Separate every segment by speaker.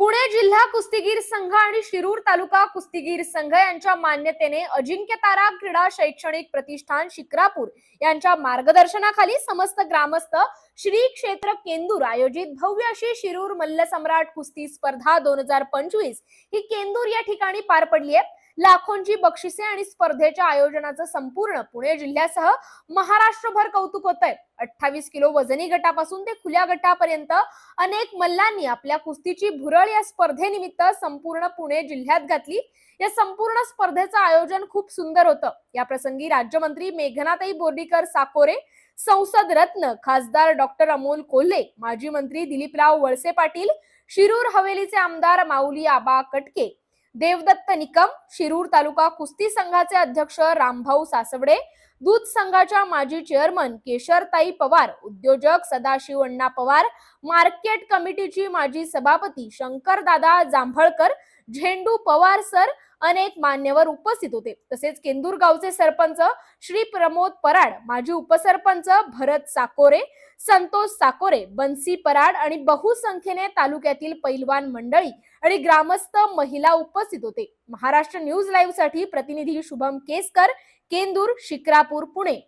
Speaker 1: पुणे जिल्हा कुस्तीगीर संघ आणि शिरूर तालुका कुस्तीगीर संघ यांच्या मान्यतेने अजिंक्य तारा क्रीडा शैक्षणिक प्रतिष्ठान शिक्रापूर यांच्या मार्गदर्शनाखाली समस्त ग्रामस्थ श्री क्षेत्र केंदूर आयोजित भव्य अशी शिरूर मल्लसम्राट कुस्ती स्पर्धा दोन हजार पंचवीस ही केंदूर या ठिकाणी पार पडली आहे. लाखोंची बक्षिसे आणि स्पर्धेच्या आयोजनाचं संपूर्ण पुणे जिल्ह्यासह महाराष्ट्रभर कौतुक होत आहे अठ्ठावीस किलो वजनी गटापासून ते खुल्या गटापर्यंत अनेक मल्लांनी आपल्या कुस्तीची भुरळ या स्पर्धेनिमित्त संपूर्ण पुणे जिल्ह्यात घातली. या संपूर्ण स्पर्धेचं आयोजन खूप सुंदर होतं. या प्रसंगी राज्यमंत्री मेघनाताई बोर्डीकर साकोरे संसद रत्न खासदार डॉक्टर अमोल कोल्हे माजी मंत्री दिलीपराव वळसे पाटील शिरूर हवेलीचे आमदार माऊली आबा कटके देवदत्त निकम शिरूर तालुका कुस्ती संघाचे अध्यक्ष रामभाऊ सासवडे दूध संघाच्या माजी चेअरमन केशरताई पवार उद्योजक सदाशिव अण्णा पवार मार्केट कमिटीची माजी सभापती शंकरदादा जांभळकर झेंडू पवार सर अनेक मान्यवर उपस्थित होते. तसेच केंदूर गावचे सरपंच श्री प्रमोद पराड माजी उपसरपंच भरत साकोरे संतोष साकोरे बन्सी पराड आणि बहुसंख्येने तालुक्यातील पैलवान मंडळी आणि ग्रामस्थ महिला उपस्थित होते. महाराष्ट्र न्यूज लाईव्हसाठी प्रतिनिधी शुभम केसकर केंदूर शिक्रापूर पुणे.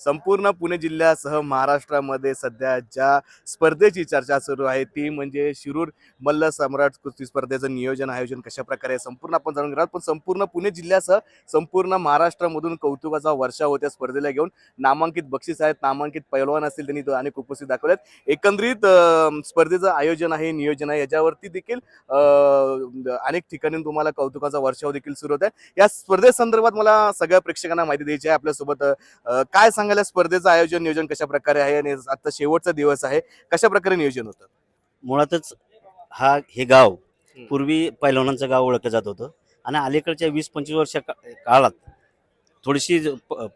Speaker 2: संपूर्ण पुणे जिल्ह्यासह महाराष्ट्रामध्ये सध्या ज्या स्पर्धेची चर्चा सुरू आहे ती म्हणजे शिरूर मल्ल सम्राट कुस्ती स्पर्धेचं नियोजन आयोजन कशा प्रकारे संपूर्ण आपण जाणून घेणार पण संपूर्ण पुणे जिल्ह्यासह संपूर्ण महाराष्ट्रामधून कौतुकाचा वर्षा होत्या स्पर्धेला घेऊन. नामांकित बक्षीस आहेत नामांकित पैलवान असतील त्यांनी तो अनेक उपस्थित दाखवल्यात एकंदरीत स्पर्धेचं आयोजन आहे नियोजन आहे याच्यावरती देखील अनेक ठिकाणी तुम्हाला कौतुकाचा वर्षाव देखील सुरू होत आहे. या स्पर्धेसंदर्भात मला सगळ्या प्रेक्षकांना माहिती द्यायची आहे. आपल्यासोबत काय सांग सांगायला स्पर्धेचं आयोजन नियोजन कशा प्रकारे आहे आणि आता शेवटचा दिवस आहे कशा प्रकारे नियोजन होतं
Speaker 3: मुळातच हा हे गाव. पूर्वी पैलवानांचं गाव ओळखलं जात होतं आणि अलीकडच्या वीस पंचवीस वर्षा काळात थोडीशी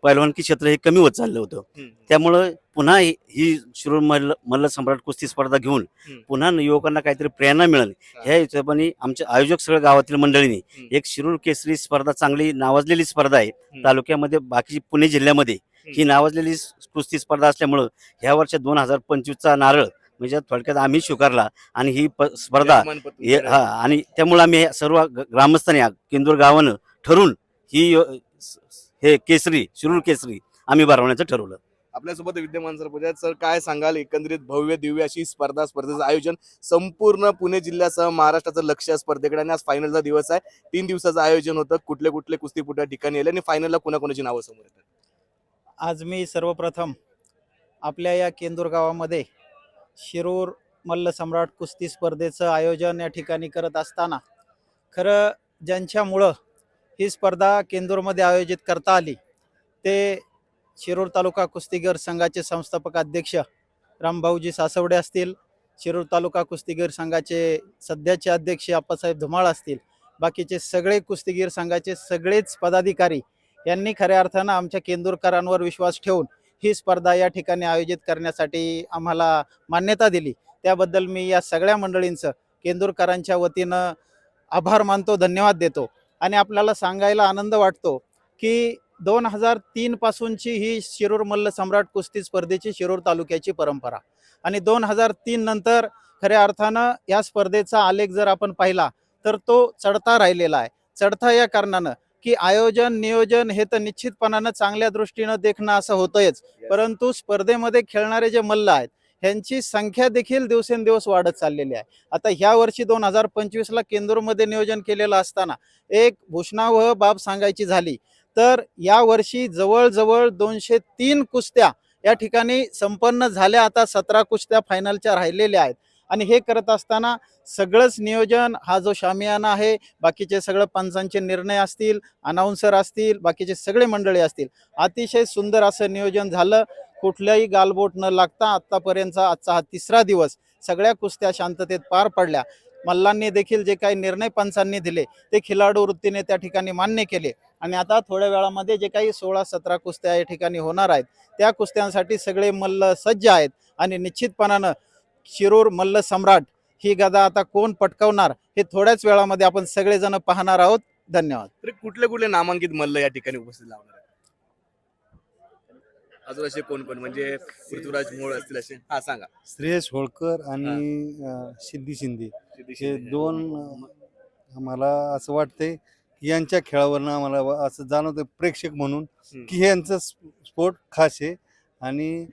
Speaker 3: पैलवानकी क्षेत्र हे कमी होत चाललं होतं त्यामुळं पुन्हा ही शिरूर मल्ल मल्ल सम्राट कुस्ती स्पर्धा घेऊन. पुन्हा युवकांना काहीतरी प्रेरणा मिळेल. ह्या हिशोबाने आमचे आयोजक सगळ्या गावातील मंडळींनी. एक शिरूर केसरी स्पर्धा चांगली नावाजलेली स्पर्धा आहे तालुक्यामध्ये बाकी पुणे जिल्ह्यामध्ये ही नावाजलेली कुस्ती स्पर्धा असल्यामुळं ह्या वर्षी दोन हजार पंचवीसचा नारळ म्हणजे थोडक्यात आम्ही स्वीकारला आणि ही स्पर्धा हे- आणि त्यामुळे आम्ही सर्व ग्रामस्थांनी केंदूर गावानं ठरून ही हे केसरी शिरूर केसरी आम्ही भरवण्याचं ठरवलं.
Speaker 2: आपल्यासोबत विद्यमान सरपंच. सर काय सांगाल? एकंदरीत भव्य दिव्य अशी स्पर्धा स्पर्धेचं आयोजन संपूर्ण पुणे जिल्ह्यासह महाराष्ट्राचं लक्ष स्पर्धेकडे आणि आज फायनलचा दिवस आहे. तीन दिवसाचं आयोजन होतं. कुठले कुठले कुस्तीपुट्या ठिकाणी आले आणि फायनलला कोणाकोणाची नावं समोर येतात?
Speaker 4: आज मी सर्वप्रथम आपल्या या केंदूर गावामध्ये शिरूर मल्ल सम्राट कुस्ती स्पर्धेचं आयोजन या ठिकाणी करत असताना खरं ज्यांच्यामुळं ही स्पर्धा केंदूरमध्ये आयोजित करता आली ते शिरूर तालुका कुस्तीगीर संघाचे संस्थापक अध्यक्ष रामभाऊजी सासवडे असतील शिरूर तालुका कुस्तीगीर संघाचे सध्याचे अध्यक्ष अप्पासाहेब धुमाळ असतील बाकीचे सगळे कुस्तीगीर संघाचे सगळेच पदाधिकारी यांनी खऱ्या अर्थानं आमच्या केंदूरकरांवर विश्वास ठेवून ही स्पर्धा या ठिकाणी आयोजित करण्यासाठी आम्हाला मान्यता दिली. त्याबद्दल मी या सगळ्या मंडळींचं केंदूरकरांच्या वतीनं आभार मानतो धन्यवाद देतो. आणि आपल्याला सांगायला आनंद वाटतो की दोन हजार तीनपासूनची ही शिरूर मल्ल सम्राट कुस्ती स्पर्धेची शिरूर तालुक्याची परंपरा. आणि दोन हजार तीन नंतर खऱ्या अर्थानं या स्पर्धेचा आलेख जर आपण पाहिला तर तो चढता राहिलेला आहे. चढता या कारणानं की आयोजन नियोजन हे तर निश्चितपणानं चांगल्या दृष्टीनं देखणं असं होतंयच. परंतु स्पर्धेमध्ये खेळणारे जे मल्ल आहेत ह्यांची संख्या देखील दिवसेंदिवस वाढत चाललेली आहे. आता ह्या वर्षी दोन हजार पंचवीसला केंदूरमध्ये नियोजन केलेलं असताना एक भूषणावह बाब सांगायची झाली तर या वर्षी जवळजवळ दोनशे तीन कुस्त्या या ठिकाणी संपन्न झाल्या. आता सतरा कुस्त्या फायनलच्या राहिलेल्या आहेत. आणि हे करत असताना सगळंच नियोजन हा जो शामियाना आहे बाकीचे सगळं पंचांचे निर्णय असतील अनाऊन्सर असतील बाकीचे सगळे मंडळी असतील. अतिशय सुंदर असं नियोजन झालं. कुठल्याही गालबोट न लागता आत्तापर्यंतचा आजचा हा तिसरा दिवस सगळ्या कुस्त्या शांततेत पार पडल्या. मल्लांनी देखील जे काही निर्णय पंचांनी दिले ते खिलाडू वृत्तीने त्या ठिकाणी मान्य केले. आणि आता थोड्या वेळामध्ये जे काही सोळा सतरा कुस्त्या या ठिकाणी होणार आहेत त्या कुस्त्यांसाठी सगळे मल्ल सज्ज आहेत. आणि निश्चितपणानं शिरूर मल्ल सम्राट ही गदा आता कोण पटकावणार हे थोड्याच वेळामध्ये आपण सगळेजण पाहणार आहोत. धन्यवाद.
Speaker 2: तर कुठले कुठले नामांकित मल्ल या ठिकाणी उपस्थित लावणार अजून असे कोण कोण? म्हणजे पृथ्वीराज मोळ असतील असे? हा सांगा.
Speaker 5: श्रेयस होळकर आणि अं, सिद्धी शिंदे. हे. दोन आम्हाला असं वाटतंय की यांच्या खेळावरनं आम्हाला व- असं जाणवतं प्रेक्षक म्हणून
Speaker 2: हम्म.
Speaker 5: की यांचं स्पोर्ट खास आहे. आणि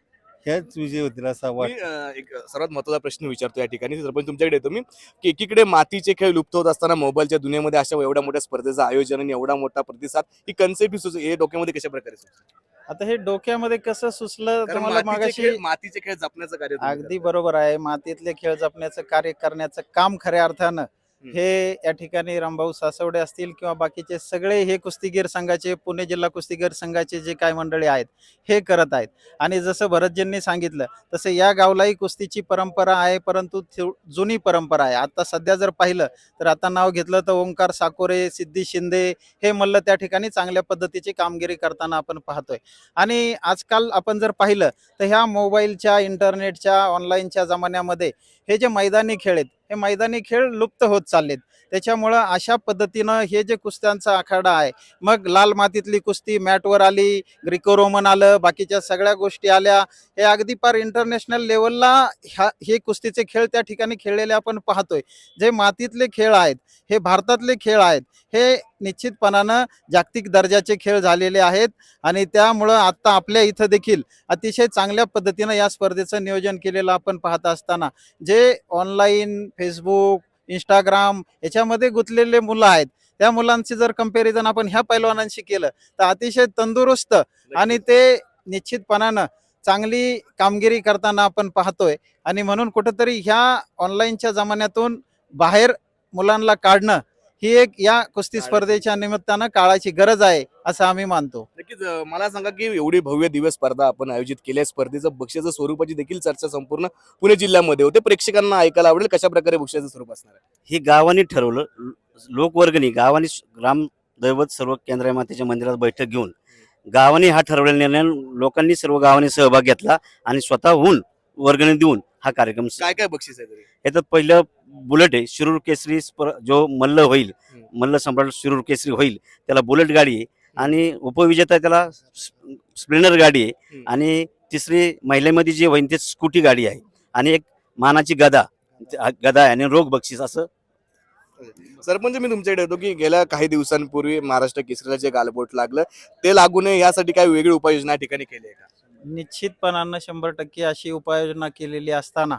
Speaker 5: ह्याच विजय होतील असा
Speaker 2: मी अं, एक सर्वात महत्त्वाचा प्रश्न विचारतो या ठिकाणी सरपंच तुमच्याकडे येतो मी की एकीकडे मातीचे खेळ लुप्त होत असताना मोबाईलच्या दुनियेमध्ये अशा एवढ्या मोठ्या स्पर्धेचं आयोजन आणि एवढा मोठा प्रतिसाद ही कन्सेप्ट हे डोक्यामध्ये कशा प्रकारे सुचलं?
Speaker 4: आता हे डोक्यामध्ये कसं सुचलं
Speaker 2: कारण
Speaker 4: तुम्हाला
Speaker 2: मातीचे
Speaker 4: मागाशी
Speaker 2: खेळ मातीचे खेळ जपण्याचं कार्य तुम्ही
Speaker 4: अगदी
Speaker 2: करताय.
Speaker 4: बरोबर आहे मातीतले खेळ जपण्याचं कार्य करण्याचं काम खऱ्या अर्थानं हे या ठिकाणी रामभाऊ सासवडे असतील किंवा बाकीचे सगळे हे कुस्तीगीर संघाचे पुणे जिल्हा कुस्तीगीर संघाचे जे काय मंडळी आहेत हे करत आहेत. आणि जसं भरतजींनी सांगितलं तसं या गावलाही कुस्तीची परंपरा आहे परंतु जुनी परंपरा आहे. आता सध्या जर पाहिलं तर आता नाव घेतलं तर ओंकार साकोरे सिद्धी शिंदे हे मल्ल त्या ठिकाणी चांगल्या पद्धतीची कामगिरी करताना आपण पाहतोय. आणि आजकाल आपण जर पाहिलं तर ह्या मोबाईलच्या इंटरनेटच्या ऑनलाईनच्या जमान्यामध्ये हे जे मैदानी खेळ आहेत हे मैदानी खेळ लुप्त होत चाललेत. त्याच्यामुळं अशा पद्धतीनं हे जे कुस्त्यांचा आखाडा आहे मग लाल मातीतली कुस्ती मॅटवर आली ग्रिको रोमन आलं बाकीच्या सगळ्या गोष्टी आल्या. हे अगदी पार इंटरनॅशनल लेवलला ह्या हे कुस्तीचे खेळ त्या ठिकाणी खेळलेले आपण पाहतोय. जे मातीतले खेळ आहेत हे भारतातले खेळ आहेत हे निश्चितपणानं जागतिक दर्जाचे खेळ झालेले आहेत आणि त्यामुळं आत्ता आपल्या इथं देखील अतिशय चांगल्या पद्धतीनं या स्पर्धेचं नियोजन केलेलं आपण पाहत असताना जे ऑनलाईन फेसबुक इंस्टाग्राम याच्यामध्ये गुंतलेले मुलं आहेत त्या मुलांची जर कंपॅरिझन आपण ह्या पैलवानांशी केलं तर अतिशय तंदुरुस्त आणि ते निश्चितपणानं चांगली कामगिरी करताना आपण पाहतोय. आणि म्हणून कुठंतरी ह्या ऑनलाईनच्या जमान्यातून बाहेर मुलांना काढणं ही एक या कुस्ती स्पर्धेच्या निमित्तानं काळाची गरज आहे असं आम्ही मानतो.
Speaker 2: नक्कीच अं, मला सांगा की एवढी भव्य दिवस स्पर्धा आपण आयोजित केली आहे. स्पर्धेचं बक्षीचं स्वरूपाची देखील चर्चा संपूर्ण पुणे जिल्ह्यामध्ये होते. प्रेक्षकांना ऐकायला आवडेल कशा प्रकारे बक्षीचं स्वरूप असणार आहे?
Speaker 3: ही गावांनी ठरवलं लोकवर्गणी गावांनी ग्राम दैवत सर्व केंद्र मातेच्या मंदिरात बैठक घेऊन गावांनी हा ठरवलेला निर्णय लोकांनी सर्व गावांनी सहभाग घेतला आणि स्वतःहून वर्गणी देऊन हा कार्यक्रम स-
Speaker 2: काय काय बक्षीस आहे तरी
Speaker 3: याच्यात पहिलं बुलेट आहे शिरूर केसरी जो मल्ल होईल. मल्ल सम्राट शिरूर केसरी होईल त्याला बुलेट गाडी आहे. आणि उपविजेता त्याला स- स्प्लेंडर गाडी आहे. आणि तिसरी महिलेमध्ये जी होईल ते स्कूटी गाडी आहे. आणि एक मानाची गदा गदा आहे आणि रोग बक्षीस असं.
Speaker 2: सरपंच मी तुमच्याकडे येतो की गेल्या काही दिवसांपूर्वी महाराष्ट्र केसरीला जे गालबोट लागलं ते लागू नये यासाठी काय वेगळी उपाययोजना या ठिकाणी केली आहे का?
Speaker 4: निश्चितपणानं शंभर टक्के अशी उपाययोजना केलेली असताना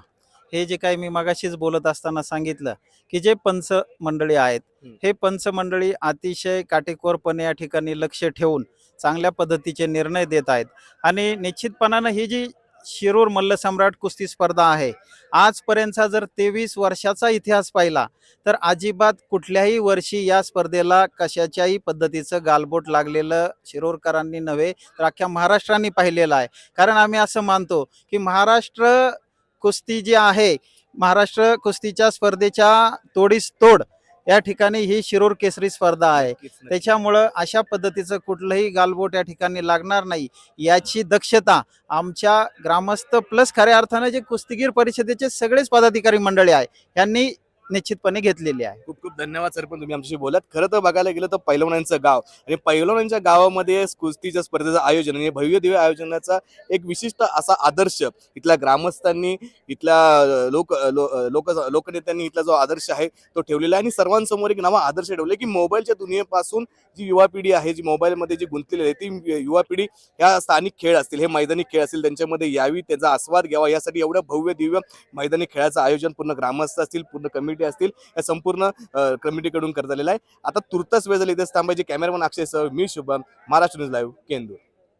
Speaker 4: हे जे काही मी मगाशीच बोलत असताना सांगितलं की जे पंच मंडळी आहेत. हे पंच मंडळी अतिशय काटेकोरपणे या ठिकाणी लक्ष ठेवून चांगल्या पद्धतीचे निर्णय देत आहेत आणि निश्चितपणानं ही जी शिरूर मल्लसम्राट कुस्ती स्पर्धा आहे आजपर्यंतचा जर तेवीस वर्षाचा इतिहास पाहिला तर अजिबात कुठल्याही वर्षी या स्पर्धेला कशाच्याही पद्धतीचं गालबोट लागलेलं शिरूरकरांनी नव्हे तर अख्ख्या महाराष्ट्राने पाहिलेलं आहे कारण आम्ही असं मानतो की महाराष्ट्र कुस्ती जी आहे महाराष्ट्र कुस्तीच्या स्पर्धेच्या तोडीस तोड या ठिकाणी ही शिरूर केसरी स्पर्धा आहे. त्याच्यामुळं अशा पद्धतीचं कुठलंही गालबोट या ठिकाणी लागणार नाही याची दक्षता आमच्या ग्रामस्थ प्लस खऱ्या अर्थानं जे कुस्तीगीर परिषदेचे सगळेच पदाधिकारी मंडळी आहे यांनी निश्चितपणे घेतलेली आहे.
Speaker 2: खूप खूप धन्यवाद पण तुम्ही आमच्याशी बोलत. खरं तर बघायला गेलं तर पैलवानांचं गाव आणि पैलवानांच्या गावामध्ये कुस्तीच्या स्पर्धेचं आयोजन आणि भव्य दिव्य आयोजनाचा एक विशिष्ट असा आदर्श इथल्या ग्रामस्थांनी इथल्या लोक लो- लोक लोकनेत्यांनी इथला जो आदर्श आहे तो ठेवलेला आहे. आणि सर्वांसमोर एक नवा आदर्श ठेवला की मोबाईलच्या दुनियेपासून जी युवा पिढी आहे जी मोबाईलमध्ये जी गुंतलेली आहे ती युवा पिढी ह्या स्थानिक खेळ असतील हे मैदानी खेळ असतील त्यांच्यामध्ये यावी त्याचा आस्वाद घ्यावा यासाठी एवढं भव्य दिव्य मैदानी खेळाचं आयोजन पूर्ण ग्रामस्थ असतील पूर्ण कमिटी असतील या संपूर्ण कमिटीकडून करत आलेला आहे. आता तुर्तच वेळ झाली इथेच थांबायची. कॅमेरामन अक्षय सह मी शुभम महाराष्ट्र न्यूज लाईव्ह केंदूर.